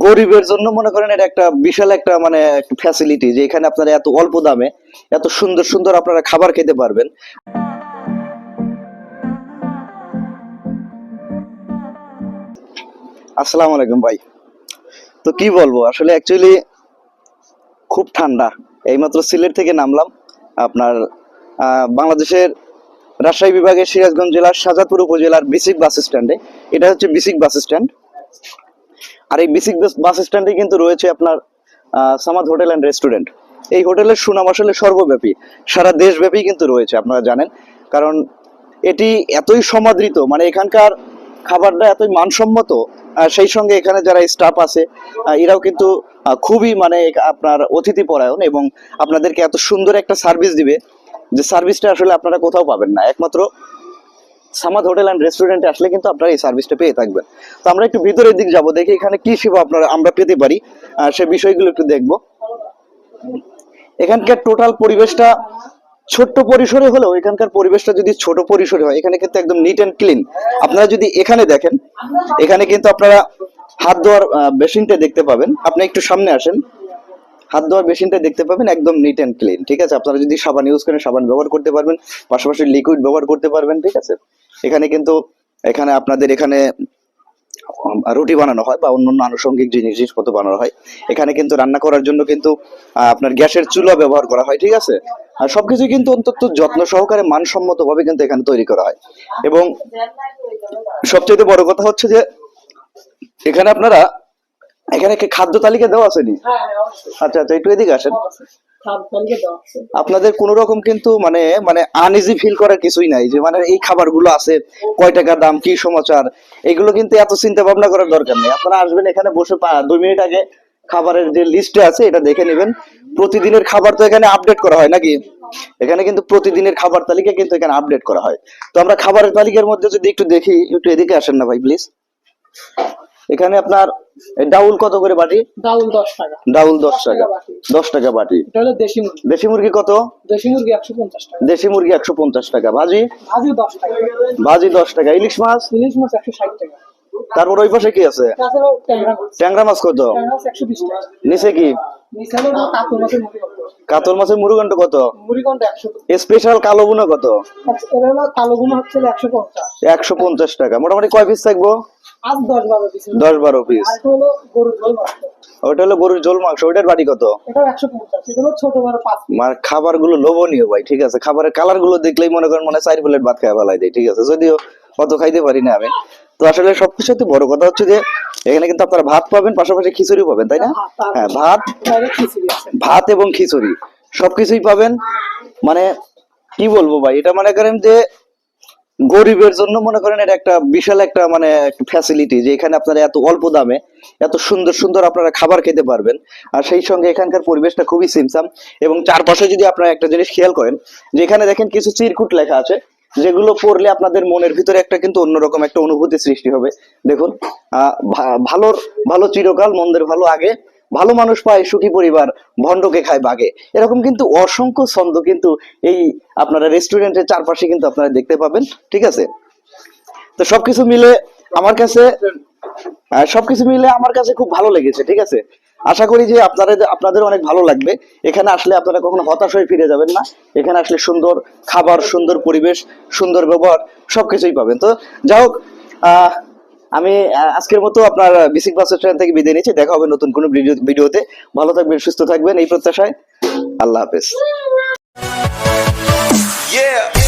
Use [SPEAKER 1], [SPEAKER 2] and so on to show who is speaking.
[SPEAKER 1] গরিবের জন্য মনে করেন এটা একটা বিশাল একটা মানে ফ্যাসিলিটি যে এখানে আপনারা এত অল্প দামে এত সুন্দর সুন্দর আপনারা খাবার খেতে পারবেন। আসসালামু আলাইকুম ভাই। তো কি বলব, আসলে অ্যাকচুয়ালি খুব ঠান্ডা। এইমাত্র সিলেট থেকে নামলাম। আপনার বাংলাদেশের রাজশাহী বিভাগের সিরাজগঞ্জ জেলার শাহজাদপুর উপজেলার বিসিক বাস স্ট্যান্ডে। এটা হচ্ছে বিসিক বাস স্ট্যান্ড। আর এই বিসিক বাস স্ট্যান্ডে কিন্তু রয়েছে আপনার সামাদ হোটেল অ্যান্ড রেস্টুরেন্ট এই হোটেলের সুনাম আসলে সর্বব্যাপী। সারা দেশব্যাপী কিন্তু রয়েছে, আপনারা জানেন। কারণ এটি এতই সমাদৃত মানে এখানকার খাবারটা এতই মানসম্মত সেই সঙ্গে এখানে যারা স্টাফ আছে এরাও কিন্তু খুবই মানে আপনার অতিথি পরায়ণ এবং আপনাদেরকে এত সুন্দর একটা সার্ভিস দিবে, যে সার্ভিসটা আসলে আপনারা কোথাও পাবেন না। একমাত্র সামাদ হোটেল অ্যান্ড রেস্টুরেন্টে আসলে কিন্তু আপনারা এই সার্ভিসটা পেয়ে থাকবেন। তো আমরা একটু ভিতরের দিক যাব, দেখি এখানে কি সেবা আপনারা আমরা পেতে পারি। সে বিষয়গুলো একটু দেখব। এখানকার টোটাল পরিবেশটা ছোট্ট পরিসরে হলেও, এখানকার পরিবেশটা যদি ছোট পরিসরে হয়, এখানে কিন্তু একদম নিট অ্যান্ড ক্লিন আপনারা যদি এখানে দেখেন, এখানে কিন্তু আপনারা হাত ধোয়ার বেসিনটা দেখতে পাবেন। আপনি একটু সামনে আসেন। হাত ধোয়ার বেসিনটা দেখতে পাবেন, একদম নিট অ্যান্ড ক্লিন ঠিক আছে? আপনারা যদি সাবান ইউজ করেন, সাবান ব্যবহার করতে পারবেন। পাশাপাশি লিকুইড ব্যবহার করতে পারবেন, ঠিক আছে? এখানে কিন্তু এখানে আপনাদের এখানে রুটি বানানো হয় বা অন্যান্য আনুষঙ্গিক জিনিস জিনিসপত্র বানানো হয়। এখানে কিন্তু রান্না করার জন্য কিন্তু আপনার গ্যাসের চুলা ব্যবহার করা হয় ঠিক আছে? আর সবকিছু কিন্তু অন্তত যত্ন সহকারে মানসম্মত ভাবে কিন্তু এখানে তৈরি করা হয়। এবং সবচেয়ে বড় কথা হচ্ছে যে এখানে আপনারা এখানে খাদ্য তালিকা দেওয়া আসেনি আচ্ছা আচ্ছা একটু এদিকে আসেন। আপনাদের কোন রকম কিন্তু মানে মানে আনইজি ফিল করার কিছুই নাই যে মানে এই খাবারগুলো আছে, কয় টাকা দাম, কি সমাচার, এগুলো কিন্তু এত চিন্তা ভাবনা করার দরকার নেই। আপনারা আসবেন এখানে বসে দুই মিনিট আগে খাবারের যে লিস্টে আছে, এটা দেখে নেবেন। প্রতিদিনের খাবার তো এখানে আপডেট করা হয় নাকি? এখানে কিন্তু প্রতিদিনের খাবার তালিকা কিন্তু এখানে আপডেট করা হয়। তো আমরা খাবারের তালিকার মধ্যে যদি একটু দেখি, একটু এদিকে আসেন না ভাই প্লিজ এখানে আপনার ডাউল কত করে বাটি?
[SPEAKER 2] ডাউল দশ টাকা।
[SPEAKER 1] ডাউল দশ টাকা।
[SPEAKER 2] টাকা বাটি।
[SPEAKER 1] দশ টাকা বাটি।
[SPEAKER 2] এটা হলো দেশি মুরগি।
[SPEAKER 1] দেশি মুরগি কত?
[SPEAKER 2] দেশি মুরগি একশো পঞ্চাশ টাকা।
[SPEAKER 1] দেশি মুরগি একশো পঞ্চাশ টাকা। ভাজি?
[SPEAKER 2] ভাজি দশ টাকা।
[SPEAKER 1] ভাজি দশ টাকা। ইলিশ মাছ?
[SPEAKER 2] ইলিশ মাছ একশো ষাট টাকা।
[SPEAKER 1] তারপর ওই পাশে কি আছে?
[SPEAKER 2] ট্যাংরা মাছ।
[SPEAKER 1] কত? নিচে কি?
[SPEAKER 2] কাতল মাছের মুড়ি কত?
[SPEAKER 1] কত? স্পেশাল কালো কত?
[SPEAKER 2] গুনো হচ্ছে একশো পঞ্চাশ।
[SPEAKER 1] টাকা। মোটামুটি কয় পিস থাকব?
[SPEAKER 2] দশ বারো পিস এটা হলো গরুর ঝোল মাছ
[SPEAKER 1] ওইটা হলো গরুর ঝোল মাংস। ওইটার বাড়ি কত। মানে খাবারগুলো লোভনীয় ভাই ঠিক আছে? খাবারের কালারগুলো দেখলেই মনে করেন মনে চার প্লেট ভাত খাওয়া ফেলাই দেয় ঠিক আছে? যদিও অত খাইতে পারি না আমি। তো আসলে সবকিছুতে বড় কথা হচ্ছে যে এখানে কিন্তু আপনারা ভাত পাবেন পাশাপাশি খিচুড়ি পাবেন তাই না? হ্যাঁ ভাত
[SPEAKER 2] আছে।
[SPEAKER 1] ভাত এবং খিচুড়ি সবকিছুই পাবেন। মানে কি বলব ভাই এটা মনে করেন যে গরিবের জন্য মনে করেন এটা একটা বিশাল একটা মানে ফ্যাসিলিটি যে এখানে আপনারা এত অল্প দামে এত সুন্দর সুন্দর আপনারা খাবার খেতে পারবেন। আর সেই সঙ্গে এখানকার পরিবেশটা খুবই সিমসাম এবং চারপাশে যদি আপনারা একটা জিনিস খেয়াল করেন যে এখানে দেখেন কিছু চিরকুট লেখা আছে যেগুলো পড়লে আপনাদের মনের ভিতরে একটা কিন্তু অন্যরকম একটা অনুভূতি সৃষ্টি হবে। দেখুন ভালোর ভালো চিরকাল, মন্দের ভালো আগে। ভালো মানুষ পায়, সুখী পরিবার, ভণ্ডকে খায় বাগে। এরকম কিন্তু অসংখ্য ছন্দ কিন্তু এই আপনারা রেস্টুরেন্টের চারপাশে কিন্তু আপনারা দেখতে পাবেন, ঠিক আছে? তো সবকিছু মিলে আমার কাছে সবকিছু মিলে আমার কাছে খুব ভালো লেগেছে, ঠিক আছে? আশা করি যে আপনারা আপনাদের অনেক ভালো লাগবে। এখানে আসলে আপনারা কখনো হতাশ হয়ে ফিরে যাবেন না। এখানে আসলে সুন্দর খাবার, সুন্দর পরিবেশ, সুন্দর ব্যবহার, সবকিছুই পাবেন। তো যাই হোক আমি আজকের মতো আপনার বিসিক বাস স্ট্যান্ড থেকে বিদায় নিচ্ছি। দেখা হবে নতুন কোনো ভিডিও, ভিডিওতে। ভালো থাকবেন, সুস্থ থাকবেন। এই প্রত্যাশায় আল্লাহ হাফেজ।
[SPEAKER 3] Yeah.